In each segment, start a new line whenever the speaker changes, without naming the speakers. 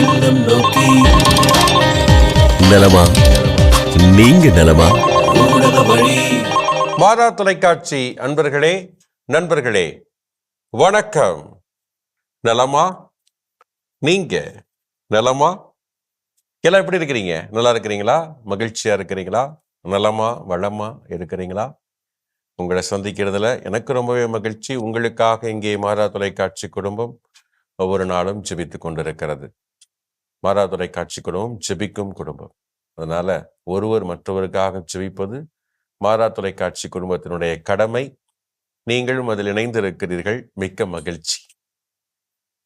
இல்லம் நோக்கி.
நலமா? நீங்க நலமா?
ஊடக வழி.
மாதா தொலைக்காட்சி அன்பர்களே நண்பர்களே வணக்கம். நலமா? நீங்க நலமா? எல்லாம் எப்படி இருக்கிறீங்க? நல்லா இருக்கிறீங்களா? மகிழ்ச்சியா இருக்கிறீங்களா? நலமா வளமா இருக்கிறீங்களா? உங்களை சந்திக்கிறதுல எனக்கு ரொம்பவே மகிழ்ச்சி. உங்களுக்காக இங்கே மாதா தொலைக்காட்சி குடும்பம் ஒவ்வொரு நாளும் ஜெபித்து கொண்டிருக்கிறது. மாதா தொலைக்காட்சி குடும்பம் ஜெபிக்கும் குடும்பம். அதனால ஒருவர் மற்றவருக்காக ஜெபிப்பது மாதா தொலைக்காட்சி குடும்பத்தினுடைய கடமை. நீங்களும் அதில் இணைந்திருக்கிறீர்கள். மிக்க மகிழ்ச்சி.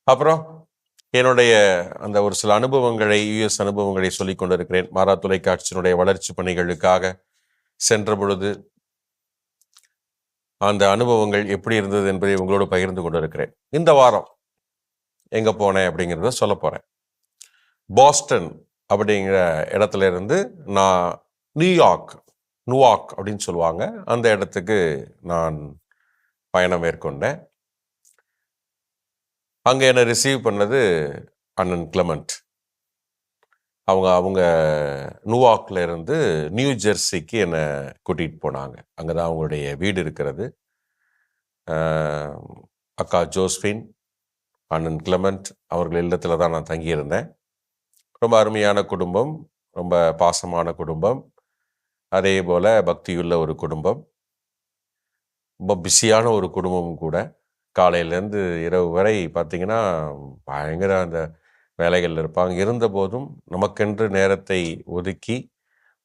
அப்புறம் என்னுடைய அந்த ஒரு சில அனுபவங்களை யுஎஸ் அனுபவங்களை சொல்லிக் கொண்டிருக்கிறேன். மாறா தொலைக்காட்சியினுடைய வளர்ச்சி பணிகளுக்காக சென்ற பொழுது அந்த அனுபவங்கள் எப்படி இருந்தது என்பதை உங்களோடு பகிர்ந்து கொண்டிருக்கிறேன். இந்த வாரம் எங்க போனேன் அப்படிங்கிறத சொல்ல போறேன். பாஸ்டன் அப்படிங்கிற இடத்துல இருந்து நான் நியூயார்க் நுவாக் அப்படின்னு சொல்லுவாங்க. அந்த இடத்துக்கு நான் பயணம் மேற்கொண்டேன். அங்கே என்னை ரிசீவ் பண்ணது அண்ணன் கிளமண்ட் அவங்க அவங்க நுவாக்ல இருந்து நியூ ஜெர்சிக்கு என்னை கூட்டிகிட்டு போனாங்க. அங்கே தான் அவங்களுடைய வீடு இருக்கிறது. அக்கா ஜோஸ்பின் அண்ணன் கிளமண்ட் அவர்கள் இல்லத்தில் தான் நான் தங்கியிருந்தேன். ரொம்ப அருமையான குடும்பம் ரொம்ப பாசமான குடும்பம். அதே போல் பக்தியுள்ள ஒரு குடும்பம். ரொம்ப பிஸியான ஒரு குடும்பமும் கூட. காலையிலேருந்து இரவு வரை பார்த்தீங்கன்னா பயங்கர அந்த வேலைகளில் இருப்பாங்க. இருந்தபோதும் நமக்கென்று நேரத்தை ஒதுக்கி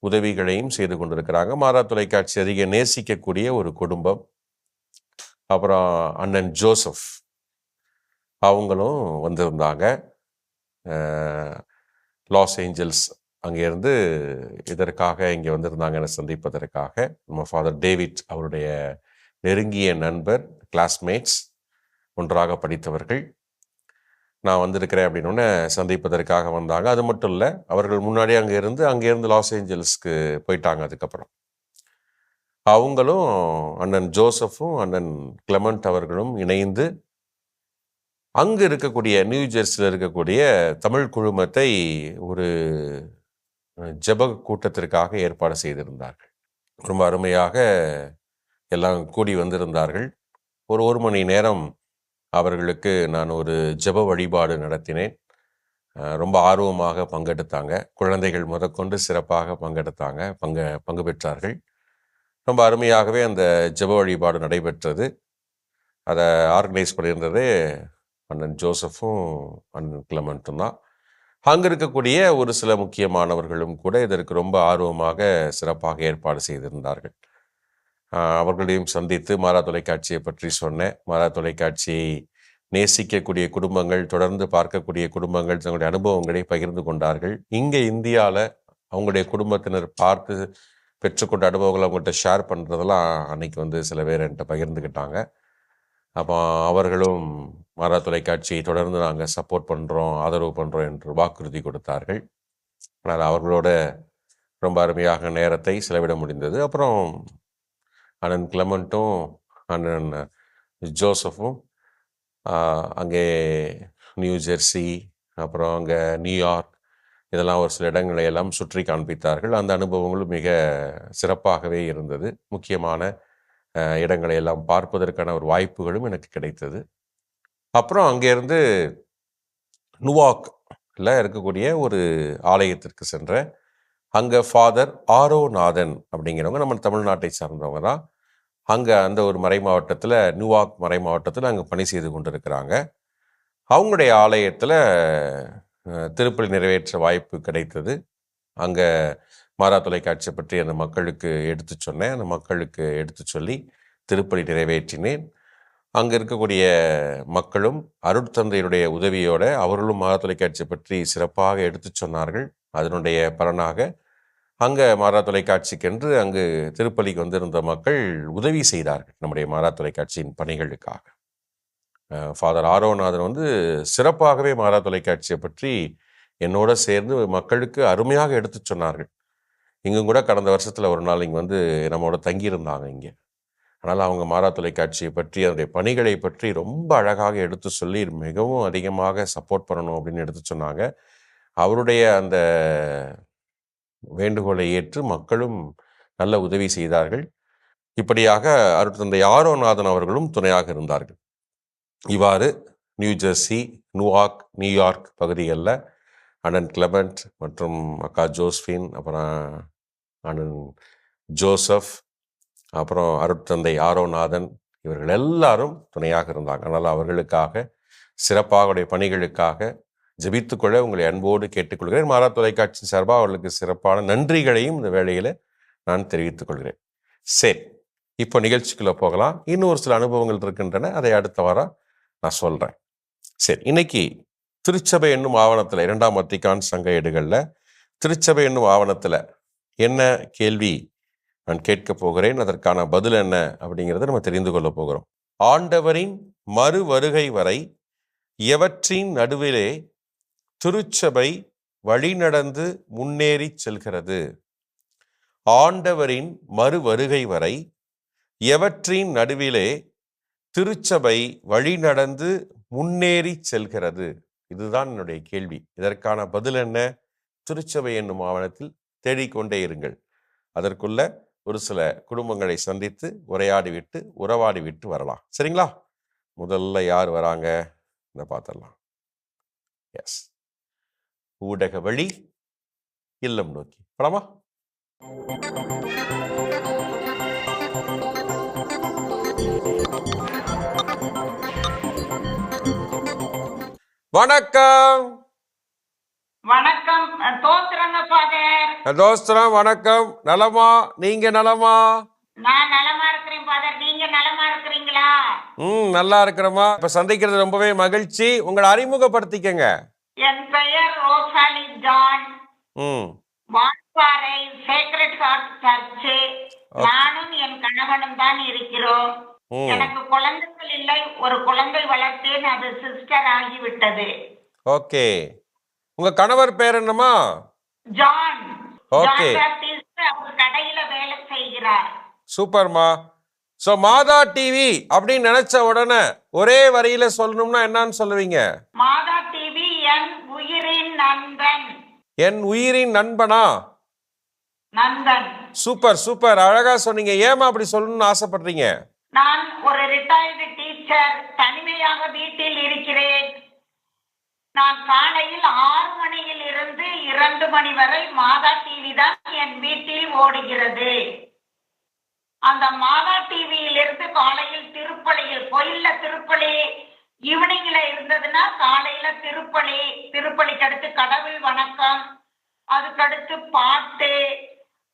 உதவிகளையும் செய்து கொண்டிருக்கிறாங்க. மாறா தொலைக்காட்சி அதிக நேசிக்கக்கூடிய ஒரு குடும்பம். அப்புறம் அண்ணன் ஜோசப். அவங்களும் வந்திருந்தாங்க. லாஸ் ஏஞ்சல்ஸ் அங்கேருந்து இதற்காக இங்கே வந்திருந்தாங்க. என்னை சந்திப்பதற்காக. நம்ம ஃபாதர் டேவிட் அவருடைய நெருங்கிய நண்பர் கிளாஸ்மேட்ஸ் ஒன்றாக படித்தவர்கள். நான் வந்திருக்கிறேன் அப்படின்னு சந்திப்பதற்காக வந்தாங்க. அது மட்டும் இல்லை அவர்கள் முன்னாடி அங்கே இருந்து அங்கேருந்து லாஸ் ஏஞ்சல்ஸ்க்கு போயிட்டாங்க அதுக்கப்புறம். அவங்களும் அண்ணன் ஜோசஃபும் அண்ணன் கிளமண்ட் அவர்களும் இணைந்து அங்கு இருக்கக்கூடிய நியூ ஜெர்சியில் இருக்கக்கூடிய தமிழ் குழுமத்தை ஒரு ஜப ஜெப கூட்டத்திற்காக ஏற்பாடு செய்திருந்தார்கள். ரொம்ப அருமையாக எல்லாம் கூடி வந்திருந்தார்கள். ஒரு ஒரு மணி நேரம் அவர்களுக்கு நான் ஒரு ஜெப வழிபாடு நடத்தினேன். ரொம்ப ஆர்வமாக பங்கெடுத்தாங்க. குழந்தைகள் முதற்கொண்டு சிறப்பாக பங்கெடுத்தாங்க. பங்கு பங்கு பெற்றார்கள். ரொம்ப அருமையாகவே அந்த ஜெப வழிபாடு நடைபெற்றது. அதை ஆர்கனைஸ் பண்ணியிருந்தது அண்ணன் ஜோசஃபும் அண்ணன் கிளமண்ட்டும் தான். அங்கே இருக்கக்கூடிய ஒரு சில முக்கியமானவர்களும் கூட இதற்கு ரொம்ப ஆர்வமாக சிறப்பாக ஏற்பாடு செய்திருந்தார்கள். அவர்களையும் சந்தித்து மாறா தொலைக்காட்சியை பற்றி சொன்னேன். மாறா தொலைக்காட்சியை நேசிக்கக்கூடிய குடும்பங்கள் தொடர்ந்து பார்க்கக்கூடிய குடும்பங்கள் தங்களுடைய அனுபவங்களை பகிர்ந்து கொண்டார்கள். இங்கே இந்தியாவில் அவங்களுடைய குடும்பத்தினர் பார்த்து பெற்றுக்கொண்ட அனுபவங்களை அவங்கள்ட்ட ஷேர் பண்ணுறதெல்லாம் அன்னைக்கு வந்து சில பேர் என்கிட்ட பகிர்ந்துக்கிட்டாங்க. அப்போ அவர்களும் மாறா தொலைக்காட்சியை தொடர்ந்து நாங்கள் சப்போர்ட் பண்ணுறோம் ஆதரவு பண்ணுறோம் என்று வாக்குறுதி கொடுத்தார்கள். ஆனால் அவர்களோட ரொம்ப அருமையாக நேரத்தை செலவிட முடிந்தது. அப்புறம் அண்ணன் கிளமண்ட்டும் அண்ணன் ஜோசஃபும் அங்கே நியூ ஜெர்சி அப்புறம் அங்கே நியூயார்க் இதெல்லாம் ஒரு சில இடங்களை எல்லாம் சுற்றி காண்பித்தார்கள். அந்த அனுபவங்களும் மிக சிறப்பாகவே இருந்தது. முக்கியமான இடங்களை எல்லாம் பார்ப்பதற்கான ஒரு வாய்ப்புகளும் எனக்கு கிடைத்தது. அப்புறம் அங்கேருந்து நுவாக்ல இருக்கக்கூடிய ஒரு ஆலயத்திற்கு சென்றேன். அங்கே ஃபாதர் ஆரோநாதன் அப்படிங்கிறவங்க நம்ம தமிழ்நாட்டை சார்ந்தவங்க தான். அங்கே அந்த ஒரு மறை மாவட்டத்தில் நியூவாக் மறை மாவட்டத்தில் அங்கே பணி செய்து கொண்டிருக்கிறாங்க. அவங்களுடைய ஆலயத்தில் திருப்பலி நிறைவேற்ற வாய்ப்பு கிடைத்தது. அங்கே மாறா தொலைக்காட்சி பற்றி அந்த மக்களுக்கு எடுத்து சொன்னேன். அந்த மக்களுக்கு எடுத்து சொல்லி திருப்பலி நிறைவேற்றினேன். அங்கே இருக்கக்கூடிய மக்களும் அருட்தந்தையருடைய உதவியோடு அவர்களும் மாறா தொலைக்காட்சி பற்றி சிறப்பாக எடுத்துச் சொன்னார்கள். அதனுடைய பலனாக அங்கே மாறா தொலைக்காட்சிக்கென்று அங்கு திருப்பலிக்கு வந்திருந்த மக்கள் உதவி செய்தார்கள் நம்முடைய மாறா தொலைக்காட்சியின் பணிகளுக்காக. ஃபாதர் ஆரோநாதன் வந்து சிறப்பாகவே மாறா தொலைக்காட்சியை பற்றி என்னோட சேர்ந்து மக்களுக்கு அருமையாக எடுத்துச் சொன்னார்கள். இங்கும் கூட கடந்த வருஷத்தில் ஒரு நாள் இங்கே வந்து நம்மோட தங்கியிருந்தாங்க இங்கே. ஆனால் அவங்க மாறா தொலைக்காட்சியை பற்றி அதனுடைய பணிகளை பற்றி ரொம்ப அழகாக எடுத்து சொல்லி மிகவும் அதிகமாக சப்போர்ட் பண்ணணும் அப்படின்னு எடுத்து சொன்னாங்க. அவருடைய அந்த வேண்டுகோளை ஏற்று மக்களும் நல்ல உதவி செய்தார்கள். இப்படியாக அருட்தந்தை ஆரோநாதன் அவர்களும் துணையாக இருந்தார்கள். இவ்வாறு நியூ ஜெர்சி நூவாக் நியூயார்க் பகுதிகளில் அண்ணன் கிளமெண்ட் மற்றும் அக்கா ஜோஸ்பின் அப்புறம் அண்ணன் ஜோசப் அப்புறம் அருட்தந்தை ஆரோநாதன் இவர்கள் எல்லாரும் துணையாக இருந்தாங்க. அதனால் அவர்களுக்காக சிறப்பாகவுடைய பணிகளுக்காக ஜெபித்துக்கொள்ள உங்களை அன்போடு கேட்டுக்கொள்கிறேன் மாறா தொலைக்காட்சி சார்பாக அவர்களுக்கு சிறப்பான நன்றிகளையும் இந்த வேளையில் நான் தெரிவித்துக் கொள்கிறேன். சரி இப்போ நிகழ்ச்சிக்குள்ளே போகலாம். இன்னும் ஒரு சில அனுபவங்கள் இருக்கின்றன. அதை அடுத்த வாரம் நான் சொல்கிறேன் சரி இன்னைக்கு திருச்சபை என்னும் ஆவணத்தில் இரண்டாம் வத்திக்கான் சங்க ஏடுகளில் திருச்சபை என்னும் ஆவணத்தில் என்ன கேள்வி நான் கேட்க போகிறேன் அதற்கான பதில் என்ன அப்படிங்கிறத நம்ம தெரிந்து கொள்ள போகிறோம். ஆண்டவரின் மறு வருகை வரை எவற்றின் நடுவிலே திருச்சபை வழிநடந்து முன்னேறிச் செல்கிறது? ஆண்டவரின் மறு வருகை வரை எவற்றின் நடுவிலே திருச்சபை வழிநடந்து முன்னேறி செல்கிறது? இதுதான் என்னுடைய கேள்வி. இதற்கான பதில் என்ன? திருச்சபை என்னும் ஆவணத்தில் தேடிக்கொண்டே இருங்கள். அதற்குள்ள ஒரு சில குடும்பங்களை சந்தித்து உரையாடி விட்டு உறவாடி விட்டு வரலாம். சரிங்களா? முதல்ல யார் வராங்க? இந்த பார்த்துடலாம். எஸ் ஊடக வழி இல்லம் நோக்கி. படமா வணக்கம்.
வணக்கம்
தோஸ்திரம் வணக்கம். நலமா? நீங்க நலமா?
நான் நலமா இருக்கிறேன் ஃபாதர். நீங்க நலமா இருக்கிறீங்களா?
ம் நல்லா இருக்கிறோமா இப்ப சந்திக்கிறது ரொம்பவே மகிழ்ச்சி. உங்களை அறிமுகப்படுத்திக்கங்க.
என் பெயர் ரோசாலி ஜான்.
ம்.
வான்பாறை சேக்ரெட் ஹார்ட் சர்ச் நானும் என் கணவனும் தான் இருக்கிறோம். எனக்கு குழந்தைகள் இல்லை ஒரு குழந்தை வளர்த்தேன் அது சிஸ்டர் ஆகிவிட்டது.
ஓகே. உங்க கணவர் பேர் என்னம்மா?
ஜான். பாப்டிஸ்ட் அவர் கடையில வேலை செய்கிறார்.
சூப்பர்மா. ஸோ மாதா டிவி அப்படின்னு நினைச்ச உடனே ஒரே வரியில சொல்லணும்னா என்னன்னு சொல்லுவீங்க?
மாதா டிவி என் உயிரின் நண்பன்.
என் உயிரின் நண்பனா?
நண்பன்.
Super super. அழகா சொன்னீங்க. ஏமா அப்படி சொல்லணும்னு ஆசைப்படுறீங்க?
நான் ஒரு ரிட்டையர்டு டீச்சர் தனிமையாக வீட்டில் இருக்கிறேன். நான் காலையில் ஆறு மணியில் இருந்து இரண்டு மணி வரை மாதா டிவி தான் என் வீட்டில் ஓடுகிறது. அந்த மாதா டிவியில் இருந்து காலையில் திருப்பலியில் கோயில்ல திருப்பலி ஈவினிங்ல இருந்ததுன்னா காலையில திருப்பலி திருப்பலிக்கு அடுத்து கடவுள் வணக்கம் அதுக்கடுத்து பாட்டு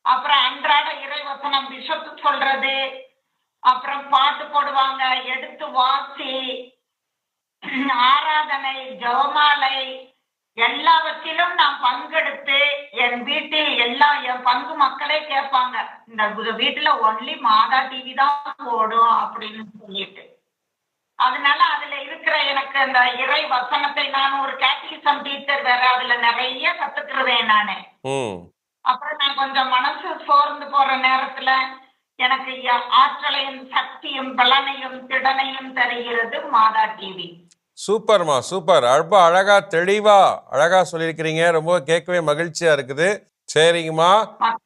அப்புறம் அன்றாட இறைவசனம் பிஷப் சொல்றது அப்புறம் பாட்டு போடுவாங்க எடுத்து வாசி ஆராதனை ஜெபமாலை எல்லாவற்றிலும் நான் பங்கெடுத்து என் வீட்டில் எல்லா என் பங்கு மக்களே கேட்பாங்க. இந்த வீட்டுல ஒன்லி மாதா டிவி தான் ஓடும் அப்படின்னு சொல்லிட்டு. அதனால அதுல இருக்கிற எனக்கு அந்த இறை வசனத்தை நான் ஒரு கேட்டிசம் டீச்சர் வேற அதுல நிறைய கத்துக்கிருவேன் நானு. அப்புறம் நான் கொஞ்சம் மனசு சோர்ந்து போற நேரத்துல எனக்கு ஆற்றலையும் சக்தியும் பலனையும் திடனையும் தருகிறது மாதா டிவி.
சூப்பர்மா சூப்பர். ரொம்ப அழகா தெளிவா அழகா சொல்லியிருக்கிறீங்க. ரொம்ப கேட்கவே மகிழ்ச்சியா இருக்குது. சரிங்கம்மா.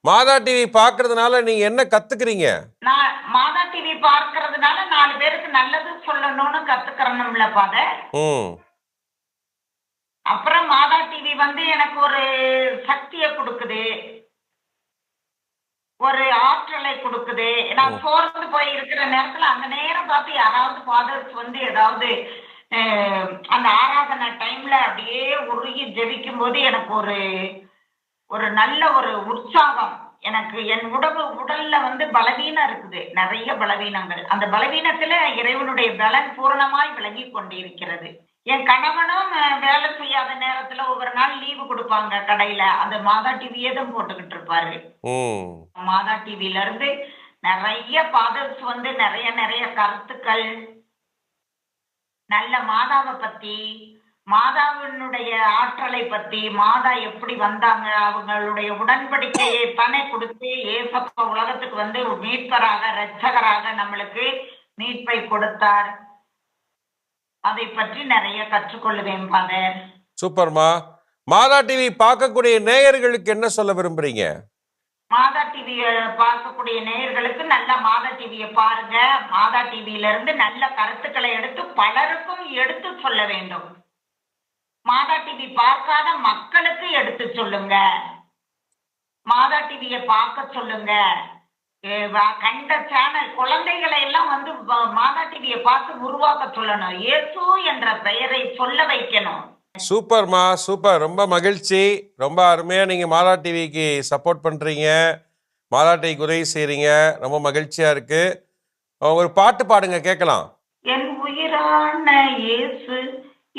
மாதா டிவி பார்க்கறதுனால நீங்க என்ன கத்துக்கிறீங்க?
நான் மாதா டிவி பார்க்கறதுனால நாலு பேருக்கு நல்லது சொல்லணும்னு கத்துக்கிறணும்ல பாத அப்புறம் மாதா டிவி வந்து எனக்கு ஒரு சக்தியை கொடுக்குது. ஒரு ஆற்றலை கொடுக்குது. நான் சோர்ந்து போய் இருக்கிற நேரத்துல அந்த நேரம் பார்த்து யாராவது ஃபாதர்ஸ் வந்து ஏதாவது அந்த ஆராதனை டைம்ல அப்படியே உருகி ஜெபிக்கும் போது எனக்கு ஒரு ஒரு நல்ல ஒரு உற்சாகம். எனக்கு என் உடம்பு உடல்ல வந்து பலவீனம் இருக்குது. நிறைய பலவீனங்கள். அந்த பலவீனத்துல இறைவனுடைய பலன் பூரணமாய் விளங்கி கொண்டிருக்கிறது. என் கணவனும் வேலை செய்யாத நேரத்துல ஒவ்வொரு நாள் லீவு கொடுப்பாங்க கடையில. அந்த மாதா டிவியே தான் போட்டுக்கிட்டு இருப்பாரு. மாதா டிவில இருந்து நிறைய ஃபாதர்ஸ் வந்து நிறைய நிறைய கருத்துக்கள். நல்ல மாதாவை பத்தி மாதாவினுடைய ஆற்றலை பத்தி மாதா எப்படி வந்தாங்க அவங்களுடைய உடன்படிக்கையை தானே கொடுத்து ஏசப்பா உலகத்துக்கு வந்து மீட்பராக இரட்சகராக நம்மளுக்கு மீட்பை கொடுத்தார். அதை பற்றி நிறைய கற்றுக்கொள்ளுவேன் ஃபாதர்.
சூப்பர்மா. மாதா டிவி பார்க்கக்கூடிய நேயர்களுக்கு என்ன சொல்ல விரும்புறீங்க?
மாதா டிவிய பார்க்கக்கூடிய நேயர்களுக்கு நல்ல மாதா டிவிய பாருங்க. மாதா டிவியில இருந்து நல்ல கருத்துக்களை எடுத்து பலருக்கும் எடுத்து சொல்ல வேண்டும். மாதா டிவி பார்க்காத மக்களுக்கு எடுத்து சொல்லுங்க. மாதா டிவிய பார்க்க சொல்லுங்க. கண்ட சேனல் குழந்தைகளை எல்லாம் வந்து மாதா டிவிய பார்த்து உருவாக்க சொல்லணும். இயேசு என்ற பெயரை சொல்ல வைக்கணும்.
சூப்பர்மா சூப்பர். ரொம்ப மகிழ்ச்சி. ரொம்ப அருமையா நீங்க மாதா டிவிக்கு சப்போர்ட் பண்றீங்க. மாதா டிவிக்கு உதவி செய்றீங்க. ரொம்ப மகிழ்ச்சியா இருக்கு. ஒரு பாட்டு பாடுங்க கேட்கலாம்.
என் உயிரான இயேசு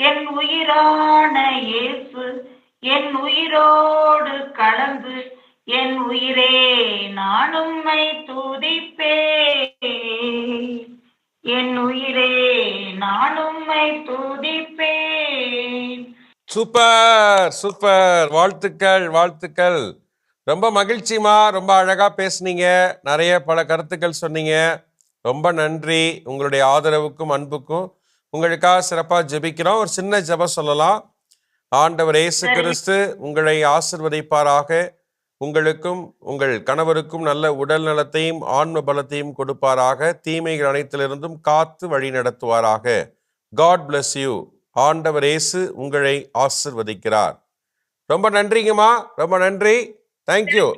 என் உயிரான இயேசு என் உயிரோடு கலந்து என் உயிரே நான் உம்மை துதிப்பே என் உயிரே நான் உம்மை துதிப்பேன்.
Super super. வாழ்த்துக்கள் வாழ்த்துக்கள். ரொம்ப மகிழ்ச்சிமா ரொம்ப அழகா பேசுனீங்க. நிறைய பல கருத்துக்கள் சொன்னீங்க. ரொம்ப நன்றி. உங்களுடைய ஆதரவுக்கும் அன்புக்கும். உங்களுக்காக சிறப்பாக ஜெபிக்கிறோம். ஒரு சின்ன ஜெபம் சொல்லலாம். ஆண்டவர் இயேசு. கிறிஸ்து உங்களை ஆசிர்வதிப்பாராக. உங்களுக்கும் உங்கள் கணவருக்கும் நல்ல உடல் நலத்தையும் ஆன்ம பலத்தையும் கொடுப்பாராக. தீமைகள் அனைத்திலிருந்தும் காத்து வழி நடத்துவாராக. காட் bless யூ ஆண்டவர் இயேசு உங்களை ஆசிர்வதிக்கிறார். ரொம்ப நன்றிங்கம்மா. ரொம்ப நன்றி. தேங்க்யூ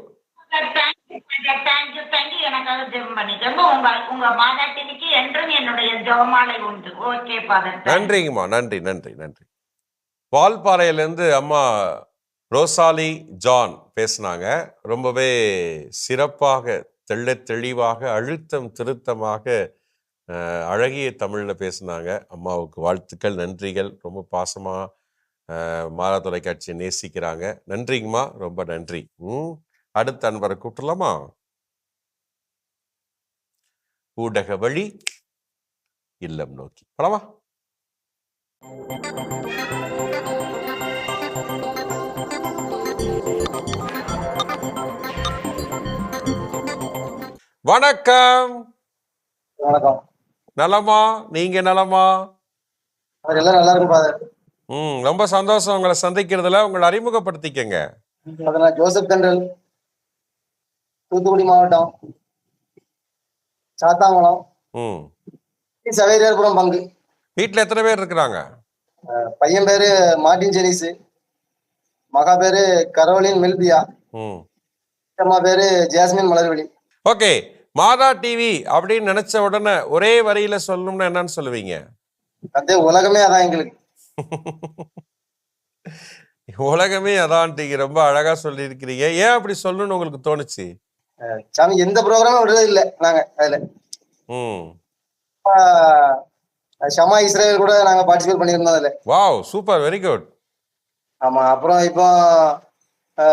நன்றிங்கம்மா நன்றி நன்றி நன்றி. வால்பாறையிலேருந்து அம்மா ரோசாலி ஜான் பேசுனாங்க. ரொம்பவே சிறப்பாக தெள்ள தெளிவாக அழுத்தம் திருத்தமாக அழகிய தமிழில் பேசுனாங்க. அம்மாவுக்கு வாழ்த்துக்கள் நன்றிகள். ரொம்ப பாசமாக மாறா தொலைக்காட்சியை நேசிக்கிறாங்க. நன்றிங்கம்மா. ரொம்ப நன்றி. ம் அடுத்த அன்பரை கூப்பிடலாமா? ஊடக வழி இல்லம் நோக்கி. படவா வணக்கம்.
வணக்கம்.
நலமா? நீங்க நலமா?
எல்லாம் நல்லா இருக்கும்
ம் ரொம்ப சந்தோஷம் உங்களை சந்திக்கிறதுல. உங்களை அறிமுகப்படுத்திக்கங்க.
ஜோசப் தென்றல் தூத்துக்குடி மாவட்டம் சாத்தாங்குளம்.
ம்.
சவேரியார்புரம் பங்கு.
வீட்டில் எத்தனை பேர் இருக்கிறாங்க?
பையன் பேரு மார்டின் ஜெனிஸ். மகா பேரு கரோலின் மெல்பியா அம்மா பேரு Jasmine Malarvizhi.
Okay Mata TV அப்படின்னு நினைச்ச உடனே ஒரே வரியில சொல்லணும்னா என்னன்னு சொல்லுவீங்க?
அதே உலகமே அதான் எங்களுக்கு.
உலகமே அதான்ட்டீங்க ரொம்ப அழகா சொல்லியிருக்கிறீங்க. ஏன் அப்படி சொல்லணும்னு உங்களுக்கு தோணுச்சு?
சாமி எந்த ப்ரோக்ராமும் விடுறது இல்லை நாங்க அதுல. ஷமா இஸ்ரேல் கூட நாங்க பார்ட்டிசிபேட் பண்ணியிருந்தோம் அதுல.
வாவ் சூப்பர் வெரி குட்
ஆமா அப்புறம் இப்போ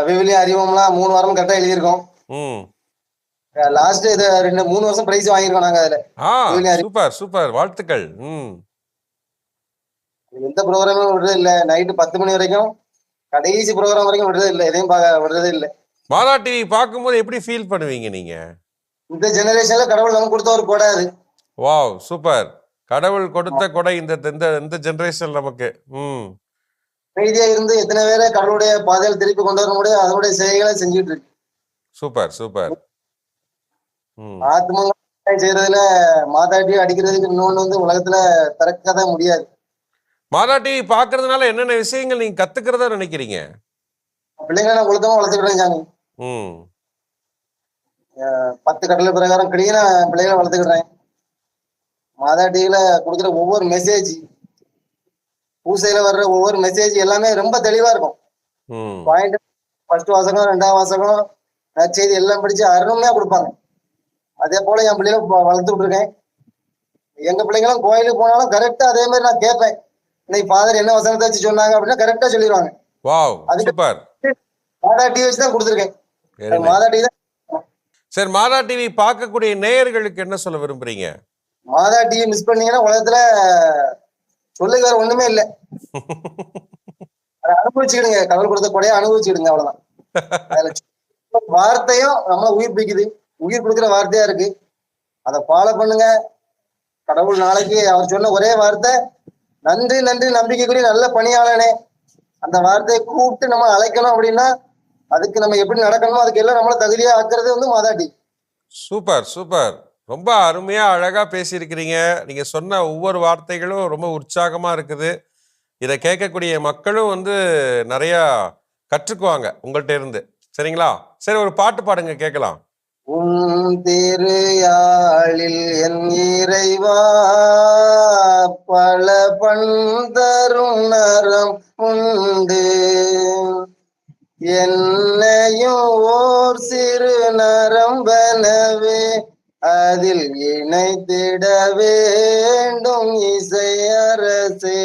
விவிலியம் அறிவோம்லாம் மூணு வாரம் கரெக்டா எழுதியிருக்கோம்.
ம்.
லாஸ்ட் இது ரெண்டு மூணு வருஷம் பிரைஸ் வாங்கியிருக்கோம் நாங்க அதுல.
Super super. வாழ்த்துக்கள். ம்.
எந்த ப்ரோக்ராமும் விடுறது இல்ல. நைட்டு பத்து மணி வரைக்கும் கடைசி ப்ரோக்ராம் வரைக்கும் விடுறது இல்ல. எதையும் விடுறதே இல்ல.
மாதா டிவி பார்க்கும்போது எப்படி ஃபீல் பண்ணுவீங்க நீங்க?
இந்த ஜெனரேஷன்ல கடவுள் நமக்கு கொடுத்த ஒரு கொடை அது.
Wow super. கடவுள் கொடுத்த கொடை இந்த இந்த இந்த ஜெனரேஷன் நமக்கு. ம்.
அமைதியா இருந்து எத்தனை பேரை கடவுளுடைய பாதையில் திருப்பி கொண்டு வர முடியும் அதனுடைய செயல்களை செஞ்சுட்டு இருக்கு.
Super super. ம்.
ஆத்மங்க செய்யறதுல மாதாட்டி அடிக்கிறதுக்கு இன்னொன்னு வந்து உலகத்துல திறக்கதான் முடியாது.
மாதா டிவி பார்க்கறதுனால என்னென்ன விஷயங்கள் நீங்க கத்துக்கிறதா நினைக்கிறீங்க?
பிள்ளைங்களை நான் ஒழுக்கமா வளர்த்துக்கிட்டேன் சாமி. பத்து கடலை பிரகாரம் கிளீனா பிள்ளைகளை வளர்த்துக்கிட்டேன் மாதா டிவில கொடுக்குற ஒவ்வொரு மெசேஜ் பூசையில வர்ற ஒவ்வொரு மெசேஜ் எல்லாமே ரொம்ப தெளிவா இருக்கும். பாயிண்ட் ஃபர்ஸ்ட் வாசகம் ரெண்டாம் வாசகம் நற்செய்தி எல்லாம் படிச்சு அருமையா கொடுப்பாங்க. அதே போல என் பிள்ளைகளை வ- வளர்த்து விட்டுருக்கேன். எங்க பிள்ளைங்களும் கோயிலுக்கு போனாலும் கரெக்டா அதே மாதிரி நான் கேட்பேன். இன்னைக்கு ஃபாதர் என்ன வசனத்தை வச்சு சொன்னாங்க அப்படின்னா கரெக்டா சொல்லிடுவாங்க அதுக்கு- மாதா டிவி வச்சு தான் கொடுத்துருக்கேன். மாதா டிவி தான்.
சரி மாதா டிவி பார்க்கக்கூடிய நேயர்களுக்கு என்ன சொல்ல விரும்புறீங்க?
மாதா டிவி மிஸ் பண்ணீங்கன்னா உலகத்துல சொல்லுங்க வேற ஒண்ணுமே இல்ல. அனுபவிச்சுக்கிடுங்க. கடவுள் கொடுத்த கொடையை அனுபவிச்சுக்கிடுங்க அவ்வளவுதான். வார்த்தையும் நம்ம வார்த்தையும் நம்மள உயிர் கொடுக்குற வார்த்தையா இருக்கு. அதை ஃபாலோ பண்ணுங்க. கடவுள் நாளைக்கு அவர் சொன்ன ஒரே வார்த்தை நன்றி நன்றி நம்பிக்கைக்குரிய நல்ல பணியாளனே. அந்த வார்த்தையை கூப்பிட்டு நம்ம அழைக்கணும் அப்படின்னா அதுக்கு நம்ம எப்படி நடக்கணுமோ அதுக்கு எல்லாம் நம்மள தகுதியா ஆக்குறது வந்து மாதாட்டி.
Super super. ரொம்ப அருமையாக அழகாக பேசியிருக்கிறீங்க. நீங்கள் சொன்ன ஒவ்வொரு வார்த்தைகளும் ரொம்ப உற்சாகமாக இருக்குது. இதை கேட்கக்கூடிய மக்களும் வந்து நிறையா கற்றுக்குவாங்க உங்கள்கிட்ட இருந்து. சரிங்களா? சரி ஒரு பாட்டு பாடுங்க கேட்கலாம்.
உம் திருயாழில் என் இறைவா பல பண்தரும் நரம் உண்டு. என்னையும் ஓர் சிறு நரம்பனவே அதில் இணைத்திட வேண்டும் இசையரசே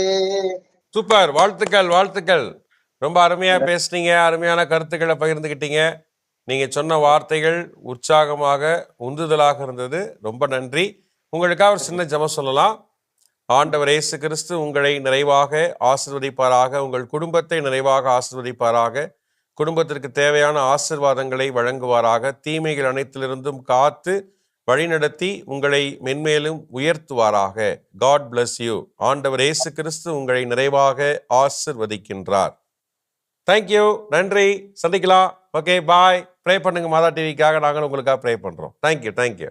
சூப்பர். வாழ்த்துக்கள் வாழ்த்துக்கள். ரொம்ப அருமையா பேசுனீங்க. அருமையான கருத்துக்களை பகிர்ந்துக்கிட்டீங்க நீங்க சொன்ன வார்த்தைகள் உற்சாகமாக உந்துதலாக இருந்தது. ரொம்ப நன்றி. உங்களுக்காக ஒரு சின்ன ஜெபம் சொல்லலாம். ஆண்டவர் இயேசு கிறிஸ்து உங்களை நிறைவாக ஆசிர்வதிப்பாராக. உங்கள் குடும்பத்தை நிறைவாக ஆசிர்வதிப்பாராக. குடும்பத்திற்கு தேவையான ஆசிர்வாதங்களை வழங்குவாராக. தீமைகள் அனைத்திலிருந்தும் காத்து வழிநடத்தி உங்களை மென்மேலும் உயர்த்துவாராக. காட் பிளஸ் யூ ஆண்டவர் இயேசு கிறிஸ்து உங்களை நிறைவாக ஆசிர்வதிக்கின்றார். தேங்க்யூ நன்றி. சந்திக்கலாம். ஓகே பாய் ப்ரே பண்ணுங்க மாதா டிவிக்காக. நாங்கள் உங்களுக்காக ப்ரே பண்ணுறோம் தேங்க்யூ தேங்க்யூ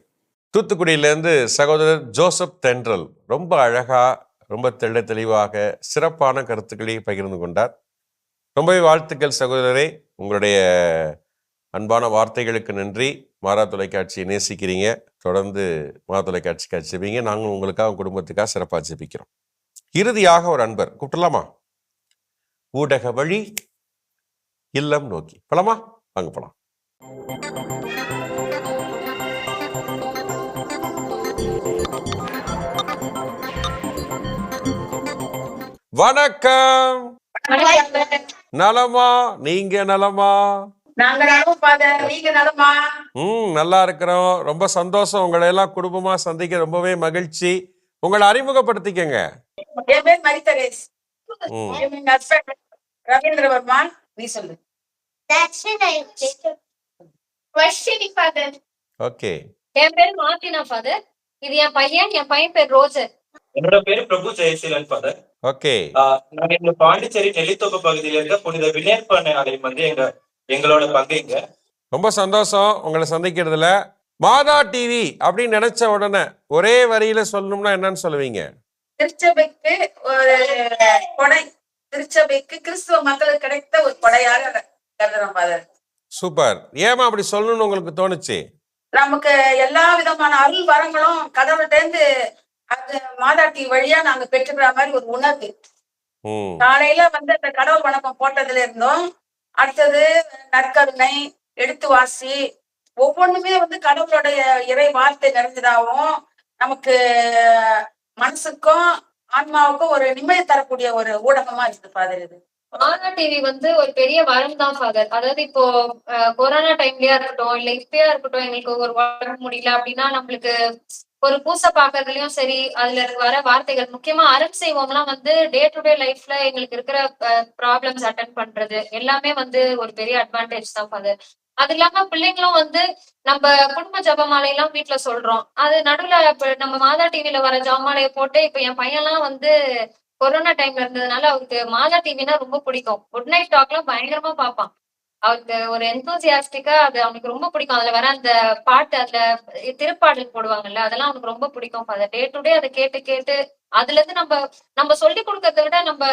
தூத்துக்குடியிலேருந்து சகோதரர் ஜோசப் தென்றல் ரொம்ப அழகாக ரொம்ப தெள்ள தெளிவாக சிறப்பான கருத்துக்களை பகிர்ந்து கொண்டார். ரொம்பவே வாழ்த்துக்கள் சகோதரரே. உங்களுடைய அன்பான வார்த்தைகளுக்கு நன்றி. மாறா தொலைக்காட்சியை நேசிக்கிறீங்க. தொடர்ந்து மாறா தொலைக்காட்சிக்கு அச்சிப்பீங்க நாங்கள் உங்களுக்காக உங்க குடும்பத்துக்காக சிறப்பாக ஜெபிக்கிறோம். இறுதியாக ஒரு அன்பர் கூப்பிடலாமா? ஊடக வழி இல்லம் நோக்கி. போலாமா? வாங்க போலாம். வணக்கம். நலமா? நீங்க நலமா? ம் நல்லா இருக்கிறோம். ரொம்ப சந்தோஷம். உங்களை எல்லாம் குடும்பமா சந்திக்க ரொம்பவே மகிழ்ச்சி. உங்களை அறிமுகப்படுத்திக்கங்க. ஓகே.
என் பேர் மார்டினா ஃபாதர் இது என் பையன் என் பையன் பேர் ரோஜர்.
என்னோட பேரு பிரபு ஜெயசீலன் ஃபாதர்
ஓகே.
நாங்க எங்க பாண்டிச்சேரி நெல்லித்தோப்பு பகுதியில இருக்க புனித வினேற்பண்ண ஆலயம் வந்து எங்க எங்களோட பங்கு இங்க.
ரொம்ப சந்தோஷம் உங்களை சந்திக்கிறதுல. மாதா டிவி அப்படின்னு நினைச்ச உடனே ஒரே வரியில சொல்லணும்னா என்னன்னு சொல்லுவீங்க?
திருச்சபைக்கு ஒரு கொடை. திருச்சபைக்கு கிறிஸ்துவ மக்களுக்கு கிடைத்த ஒரு கொடையாக கருதுறோம் ஃபாதர்
சூப்பர். ஏமா அப்படி சொல்லணும்னு உங்களுக்கு தோணுச்சு?
நமக்கு எல்லா விதமான அருள் வரங்களும் கடவுள்கிட்ட இருந்து அது மாதாட்டி வழியா நாங்க பெற்றுக்கிற மாதிரி ஒரு உணர்வு. காலையில வந்து அந்த கடவுள் வணக்கம் போட்டதுல இருந்தோம். அடுத்தது நற்கருணை எடுத்து வாசி ஒவ்வொன்றுமே வந்து கடவுளுடைய இறை வார்த்தை நிறைஞ்சதாகவும் நமக்கு மனசுக்கும் ஆன்மாவுக்கும் ஒரு நிம்மதி தரக்கூடிய ஒரு ஊடகமா இருக்குது ஃபாதர் இது.
கொரோனா டிவி வந்து ஒரு பெரிய வரம் தான் ஃபாதர் அதாவது இப்போ கொரோனா டைம்லயா இருக்கட்டும் இல்ல இப்பயா இருக்கட்டும் எங்களுக்கு ஒரு உடம்பு முடியல அப்படின்னா நம்மளுக்கு ஒரு பூசை பாக்குறதுலயும் சரி அதுல வர வார்த்தைகள் முக்கியமா அறம் செய்வோம்லாம் வந்து டே டு டே லைஃப்ல எங்களுக்கு இருக்கிற ப்ராப்ளம்ஸ் அட்டன் பண்றது எல்லாமே வந்து ஒரு பெரிய அட்வான்டேஜ் தான் அது. அது இல்லாம பிள்ளைங்களும் வந்து நம்ம குடும்ப ஜபமாலை எல்லாம் வீட்டுல சொல்றோம். அது நடுவுல இப்ப நம்ம மாதா டிவில வர ஜபமாலையை போட்டு இப்ப என் பையன் எல்லாம் வந்து கொரோனா டைம்ல இருந்ததுனால அவருக்கு மாதா டிவினா ரொம்ப பிடிக்கும். குட் நைட் டாக்லாம் பயங்கரமா பார்ப்பான். அவருக்கு ஒரு எந்தூசியாஸ்டிக்கா அது அவனுக்கு ரொம்ப பிடிக்கும். அதுல வர அந்த பாட்டு அதுல திருப்பாடல் போடுவாங்கல்ல அதெல்லாம் அவனுக்கு ரொம்ப பிடிக்கும். அதை டே டு டே அதை கேட்டு கேட்டு அதுல இருந்து நம்ம நம்ம சொல்லி கொடுக்கறத விட நம்ம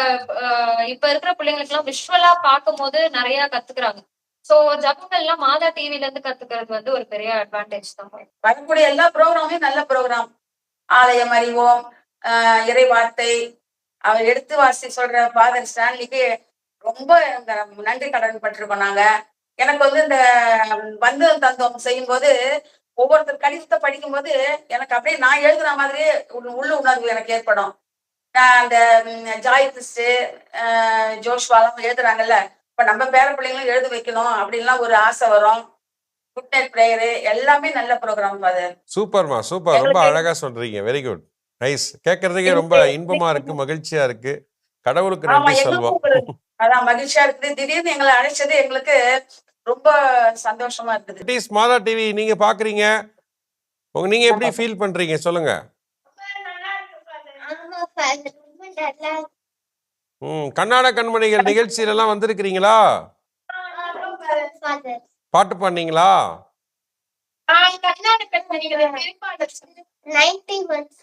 இப்ப இருக்கிற பிள்ளைங்களுக்கு எல்லாம் விஷுவலா பார்க்கும் போது நிறைய கத்துக்கிறாங்க. சோ ஜபங்கள் எல்லாம் மாதா டிவில இருந்து கத்துக்கிறது வந்து ஒரு பெரிய அட்வான்டேஜ் தான்.
வரக்கூடிய எல்லா ப்ரோக்ராமே நல்ல ப்ரோக்ராம் ஆலயம் அறிவோம் ஆஹ் இறை வார்த்தை அவர் எடுத்து வாசி சொல்ற ஃபாதர் ஸ்டான்லிக்கு ரொம்ப நன்றி கடன் பட்டிருக்கோம் நாங்க. எனக்கு வந்து இந்த வந்து தந்தோம் செய்யும்போது ஒவ்வொருத்தர் கடிதத்தை படிக்கும்போது எனக்கு அப்படியே நான் எழுதுன மாதிரியே உள்ள- உணர்வு எனக்கு ஏற்படும். அந்த ஜாய் கிறிஸ்து ஜோஷ்வாலாம் எழுதுறாங்கல்ல இப்ப நம்ம பேர பிள்ளைங்களும் எழுத வைக்கணும் அப்படின்லாம் ஒரு ஆசை வரும். குட் நைட் பிரேயரு எல்லாமே நல்ல ப்ரோக்ராம் ஃபாதர்
சூப்பர்மா சூப்பர். ரொம்ப அழகா சொல்றீங்க. வெரி குட் நைஸ் கேட்கறதுக்கே ரொம்ப இன்பமா இருக்கு மகிழ்ச்சியா இருக்கு. கடவுளுக்கு நன்றி சொல்வோம்.
அதான் மகிழ்ச்சியா இருக்குது. திடீர்னு எங்களை அழைச்சது எங்களுக்கு ரொம்ப சந்தோஷமா இருக்குது.
மாதா டிவி நீங்க பாக்குறீங்க. உங்க நீங்க எப்படி ஃபீல் பண்றீங்க? சொல்லுங்க. ம் கண்ணாட கண்மணிகள் நிகழ்ச்சியில எல்லாம் வந்திருக்கிறீங்களா? பாட்டு
once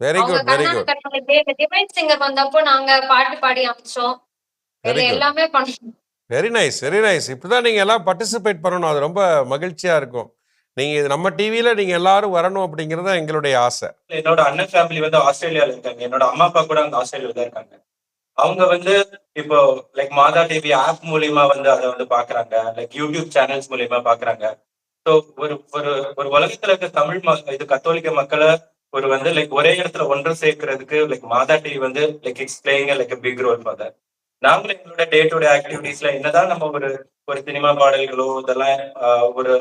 very good very good
divine singer வந்தப்போ நாங்க பாட்டு பாடி அமைச்சோம். எல்லாமே
வெரி நைஸ் வெரி நைஸ் இப்படிதான் நீங்க எல்லாம் பார்ட்டிசிபேட் பண்ணணும். அது ரொம்ப மகிழ்ச்சியா இருக்கும். நீங்க இது நம்ம டிவியில நீங்க எல்லாரும் வரணும் அப்படிங்கறது எங்களுடைய ஆசை.
என்னோட அண்ணன் ஃபேமிலி வந்து ஆஸ்திரேலியால இருக்காங்க. என்னோட அம்மா அப்பா கூட அங்க ஆஸ்திரேலியால தான் இருக்காங்க. அவங்க வந்து இப்போ லைக் மாதா டிவி ஆப் மூலியமா வந்து அதை வந்து பாக்குறாங்க. லைக் யூடியூப் சேனல்ஸ் மூலியமா பாக்குறாங்க. ஸோ ஒரு ஒரு ஒரு உலகத்துல இருக்க தமிழ் ம- இது கத்தோலிக்க மக்களை ஒரு வந்து லைக் ஒரே இடத்துல ஒன்று சேர்க்கறதுக்கு லைக் மாதா டிவி வந்து like it's playing like big role father நாங்களும் எங்களோட டே டு டே ஆக்டிவிட்டீஸ்ல என்னதான் நம்ம ஒரு ஒரு சினிமா பாடல்களோ இதெல்லாம் ஒரு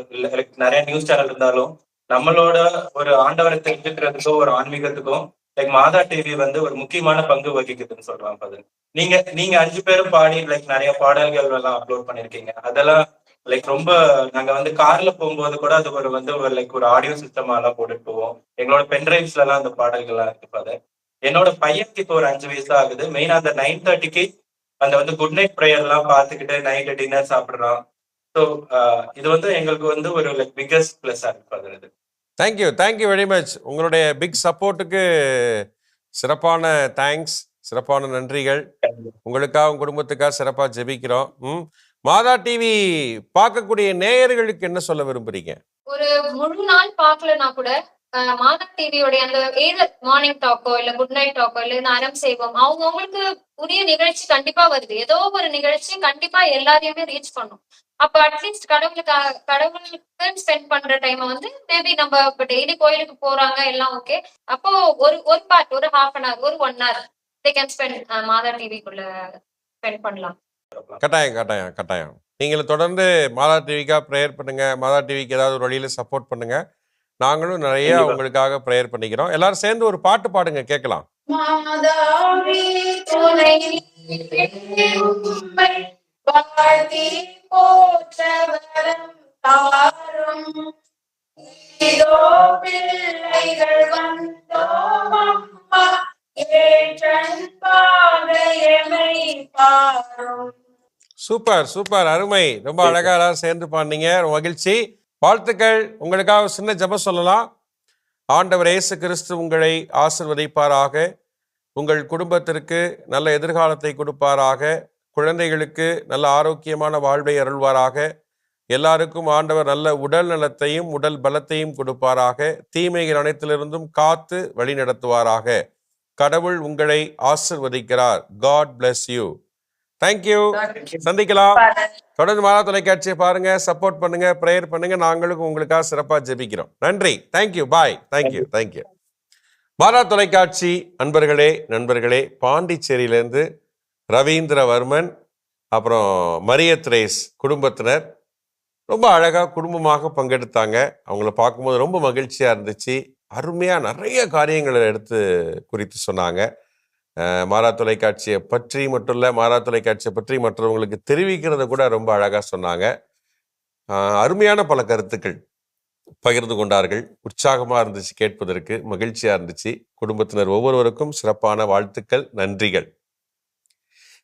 நிறைய நியூஸ் சேனல் இருந்தாலும் நம்மளோட ஒரு ஆண்டவரை தெரிஞ்சுக்கிறதுக்கோ ஒரு ஆன்மீகத்துக்கும் லைக் மாதா டிவி வந்து ஒரு முக்கியமான பங்கு வகிக்குதுன்னு சொல்றாங்க அது நீங்க நீங்க அஞ்சு பேரும் பாடி லைக் நிறைய பாடல்கள் எல்லாம் அப்லோட் பண்ணிருக்கீங்க. அதெல்லாம் லைக் ரொம்ப நாங்க வந்து கார்ல போகும்போது கூட அது ஒரு வந்து ஒரு லைக் ஒரு ஆடியோ சிஸ்டம் எல்லாம் போட்டுட்டு போவோம். எங்களோட பென்ட்ரைவ்ஸ்ல எல்லாம் அந்த பாடல்கள்லாம் இருக்கு ஃபாதர் என்னோட பையனுக்கு இப்போ ஒரு அஞ்சு வயசு ஆகுது. மெயினா அந்த நைன் தேர்ட்டிக்கு அந்த வந்து குட் நைட் ப்ரேயர் எல்லாம் பார்த்துக்கிட்டு நைட் டின்னர் சாப்பிடுறோம். ஸோ இது வந்து எங்களுக்கு வந்து ஒரு லைக் பிக்கஸ்ட் பிளஸ் இருக்கு ஃபாதர் இது.
Thank you thank you very much உங்களுடைய பிக் சப்போர்ட்டுக்கு சிறப்பான தேங்க்ஸ் சிறப்பான நன்றிகள். உங்களுக்காக உங்க குடும்பத்துக்காக சிறப்பாக ஜெபிக்கிறோம். ம். மாதா டிவி பார்க்கக்கூடிய நேயர்களுக்கு என்ன சொல்ல விரும்புறீங்க?
ஒரு முழு நாள் பார்க்கலனா கூட மாதா டிவியோட அந்த ஏதர் மார்னிங் டாக்கோ இல்ல குட் நைட் டாக்கோ இல்ல அறம் செய்வோம். அவங்க அவங்களுக்கு புதிய நிகழ்ச்சி கண்டிப்பா வருது. ஏதோ ஒரு நிகழ்ச்சி கண்டிப்பா எல்லாரையுமே ரீச் பண்ணும். அப்ப அட்லீஸ்ட் கடவுளுக்காக கடவுளுக்கு ஸ்பெண்ட் பண்ற டைம் வந்து மேபி நம்ம இப்ப டெய்லி கோயிலுக்கு போறாங்க எல்லாம் ஓகே அப்போ ஒரு ஒரு பார்ட் ஒரு ஹாஃப் அன் ஹவர் ஒரு one hour they can spend Mata டிவிக்குள்ள spend பண்ணலாம்.
கட்டாயம் கட்டாயம் கட்டாயம். நீங்கள் தொடர்ந்து மாதா டிவிக்காக ப்ரேயர் பண்ணுங்க. மாதா டிவிக்கு ஏதாவது ஒரு வழியில் சப்போர்ட் பண்ணுங்க. நாங்களும் நிறைய. உங்களுக்காக ப்ரேயர் பண்ணிக்கிறோம். எல்லாரும் சேர்ந்து ஒரு பாட்டு பாடுங்க கேட்கலாம்.
மாதாவே துணை நீரே வாழ்த்தி போற்ற வரம் தாரும். இதோ பிள்ளைகள் வந்தோம் அம்மா ஏற்றன் பாதையமை பாரும்.
சூப்பர் சூப்பர் அருமை. ரொம்ப அழகா எல்லாரும் சேர்ந்து பாடினீங்க. மகிழ்ச்சி. வாழ்த்துக்கள். உங்களுக்காக சின்ன ஜெபம் சொல்லலாம். ஆண்டவர் இயேசு கிறிஸ்து உங்களை ஆசிர்வதிப்பாராக. உங்கள் குடும்பத்திற்கு நல்ல எதிர்காலத்தை கொடுப்பாராக. குழந்தைகளுக்கு நல்ல ஆரோக்கியமான வாழ்வை அருள்வாராக. எல்லாருக்கும் ஆண்டவர் நல்ல உடல் நலத்தையும் உடல் பலத்தையும் கொடுப்பாராக. தீமைகள் அனைத்திலிருந்தும் காத்து வழி நடத்துவாராக கடவுள் உங்களை ஆசிர்வதிக்கிறார். God bless you thank you சந்திக்கலாம். தொடர்ந்து மாதா தொலைக்காட்சியை பாருங்க சப்போர்ட் பண்ணுங்க ப்ரேயர் பண்ணுங்க. நாங்களும் உங்களுக்காக சிறப்பாக ஜெபிக்கிறோம். நன்றி. தேங்க்யூ பாய் தேங்க்யூ தேங்க்யூ மாதா தொலைக்காட்சி அன்பர்களே நண்பர்களே பாண்டிச்சேரியிலேருந்து ரவீந்திரவர்மன் அப்புறம் மரிய திரேஸ் குடும்பத்தினர் ரொம்ப அழகாக குடும்பமாக பங்கெடுத்தாங்க. அவங்கள பார்க்கும்போது ரொம்ப மகிழ்ச்சியாக இருந்துச்சு. அருமையாக நிறைய காரியங்களை எடுத்து குறித்து சொன்னாங்க. மாறா தொலைக்காட்சியை பற்றி மட்டும் இல்லை மாறா தொலைக்காட்சியை பற்றி மற்றவங்களுக்கு தெரிவிக்கிறத கூட ரொம்ப அழகாக சொன்னாங்க. அருமையான பல கருத்துக்கள் பகிர்ந்து கொண்டார்கள். உற்சாகமாக இருந்துச்சு கேட்பதற்கு மகிழ்ச்சியாக இருந்துச்சு. குடும்பத்தினர் ஒவ்வொருவருக்கும் சிறப்பான வாழ்த்துக்கள் நன்றிகள்.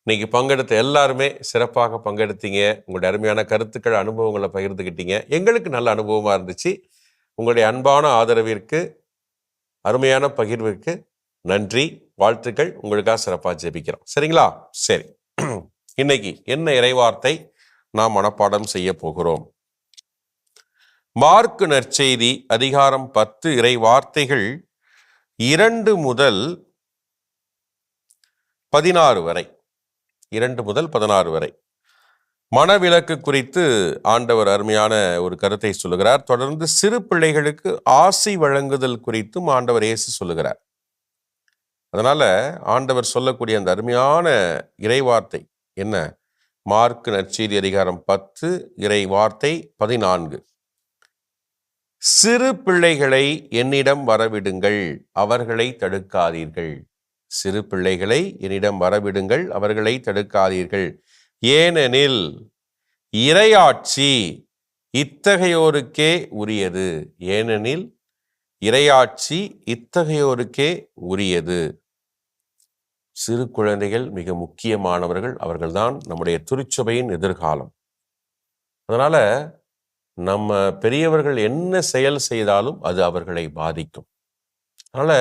இன்னைக்கு பங்கெடுத்த எல்லாருமே சிறப்பாக பங்கெடுத்தீங்க. உங்களுடைய அருமையான கருத்துக்கள் அனுபவங்களை பகிர்ந்துக்கிட்டீங்க எங்களுக்கு நல்ல அனுபவமாக இருந்துச்சு. உங்களுடைய அன்பான ஆதரவிற்கு அருமையான பகிர்விற்கு நன்றி. வாழ்த்துக்கள். உங்களுக்காக சிறப்பாக ஜெபிக்கிறோம். சரிங்களா? சரி. இன்னைக்கு என்ன இறைவார்த்தை நாம் மனப்பாடம் செய்ய போகிறோம்? மார்க்கு நற்செய்தி அதிகாரம் பத்து இறை வார்த்தைகள் இரண்டு முதல் பதினாறு வரை. இரண்டு முதல் பதினாறு வரை. மனவிலக்கு குறித்து ஆண்டவர் அருமையான ஒரு கருத்தை சொல்லுகிறார். தொடர்ந்து சிறு பிள்ளைகளுக்கு ஆசி வழங்குதல் குறித்தும் ஆண்டவர் இயேசு சொல்லுகிறார். அதனால் ஆண்டவர் சொல்லக்கூடிய அந்த அருமையான இறைவார்த்தை என்ன? மார்க் நற்செய்தி அதிகாரம் பத்து இறை வார்த்தை பதினான்கு. சிறு பிள்ளைகளை என்னிடம் வரவிடுங்கள் அவர்களை தடுக்காதீர்கள். சிறு பிள்ளைகளை என்னிடம் வரவிடுங்கள் அவர்களை தடுக்காதீர்கள். ஏனெனில் இறையாட்சி இத்தகையோருக்கே உரியது. ஏனெனில் இறையாட்சி இத்தகையோருக்கே உரியது. சிறு குழந்தைகள் மிக முக்கியமானவர்கள் அவர்கள்தான் நம்முடைய திருச்சபையின் எதிர்காலம். அதனால நம்ம பெரியவர்கள் என்ன செயல் செய்தாலும் அது அவர்களை பாதிக்கும். அதனால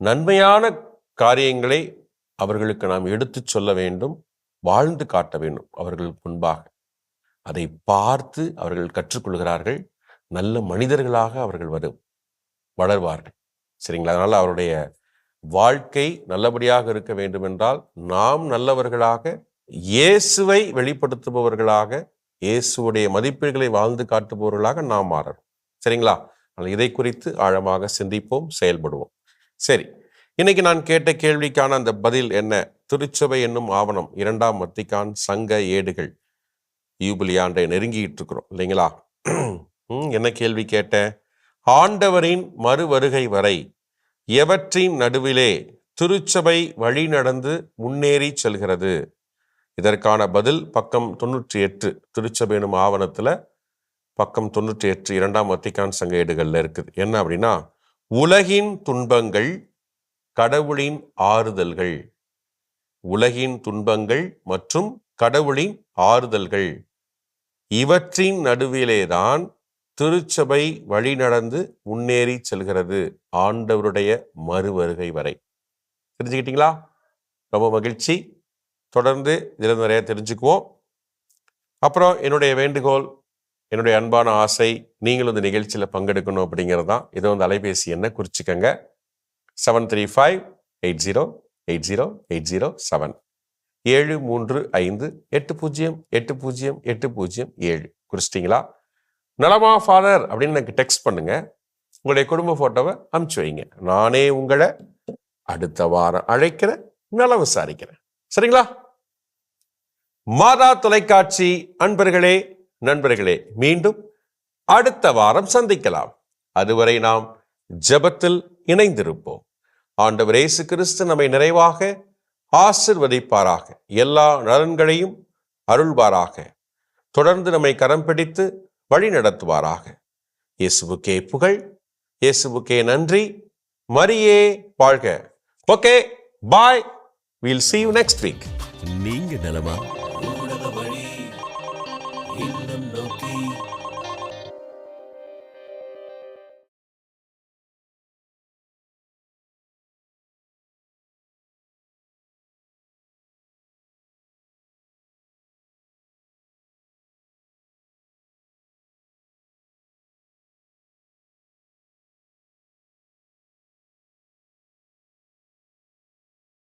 நன்மையான காரியங்களை அவர்களுக்கு நாம் எடுத்துச் சொல்ல வேண்டும் வாழ்ந்து காட்ட வேண்டும் அவர்களுக்கு முன்பாக. அதை பார்த்து அவர்கள் கற்றுக்கொள்கிறார்கள் நல்ல மனிதர்களாக அவர்கள் வரும் வளர்வார்கள். சரிங்களா? அதனால அவருடைய வாழ்க்கை நல்லபடியாக இருக்க வேண்டும் என்றால் நாம் நல்லவர்களாக இயேசுவை வெளிப்படுத்துபவர்களாக இயேசுடைய மதிப்பீடுகளை வாழ்ந்து காட்டுபவர்களாக நாம் மாறணும். சரிங்களா? இதை குறித்து ஆழமாக சிந்திப்போம் செயல்படுவோம். சரி இன்னைக்கு நான் கேட்ட கேள்விக்கான அந்த பதில் என்ன? திருச்சபை என்னும் ஆவணம் இரண்டாம் மத்திக்கான் சங்க ஏடுகள். யூபிலி ஆண்டை நெருங்கிட்டு இருக்கிறோம் இல்லைங்களா? என்ன கேள்வி கேட்ட ஆண்டவரின் மறு வருகை வரை எவற்றின் நடுவிலே திருச்சபை வழி நடந்து முன்னேறி செல்கிறது? இதற்கான பதில் பக்கம் தொண்ணூற்றி எட்டு திருச்சபை எனும் ஆவணத்தில் பக்கம் தொண்ணூற்றி எட்டு இரண்டாம் வத்திக்கான் சங்க ஏடுகளில் இருக்குது. என்ன அப்படின்னா உலகின் துன்பங்கள் கடவுளின் ஆறுதல்கள். உலகின் துன்பங்கள் மற்றும் கடவுளின் ஆறுதல்கள். இவற்றின் நடுவிலேதான் திருச்சபை வழிநடந்து முன்னேறி செல்கிறது ஆண்டவருடைய மறுவருகை வரை. தெரிஞ்சுக்கிட்டீங்களா? ரொம்ப மகிழ்ச்சி. தொடர்ந்து இதில் நிறைய தெரிஞ்சுக்குவோம். அப்புறம் என்னுடைய வேண்டுகோள் என்னுடைய அன்பான ஆசை நீங்களும் இந்த நிகழ்ச்சியில் பங்கெடுக்கணும் அப்படிங்கிறது தான். இதை வந்து அலைபேசி என்ன குறிச்சிக்கங்க. Seven three five eight zero eight zero eight zero seven ஏழு மூன்று ஐந்து எட்டு பூஜ்ஜியம் எட்டு பூஜ்ஜியம் எட்டு பூஜ்ஜியம் ஏழு. குறிச்சிட்டிங்களா? நலமா ஃபாதர் அப்படின்னு எனக்கு டெக்ஸ்ட் பண்ணுங்க. உங்களுடைய குடும்ப ஃபோட்டோவை அனுப்பிச்சு வைங்க. நானே உங்களை அடுத்த வாரம் அழைக்கிறேன் நலம் விசாரிக்கிறேன். சரிங்களா? மாதா தொலைக்காட்சி அன்பர்களே நண்பர்களே மீண்டும் அடுத்த வாரம் சந்திக்கலாம். அதுவரை நாம் ஜெபத்தில் இணைந்திருப்போம். ஆண்டவர் இயேசு கிறிஸ்து நம்மை நிறைவாக ஆசிர்வதிப்பாராக. எல்லா நலன்களையும் அருள்வாராக. தொடர்ந்து நம்மை கரம் பிடித்து வழி நடத்துவாராக இயேசுவுக்கே புகழ் இயேசுவுக்கே நன்றி. மரியே வாழ்க. Okay bye. We'll see you next week.
நீங்க நலமா?
ஊடக வழி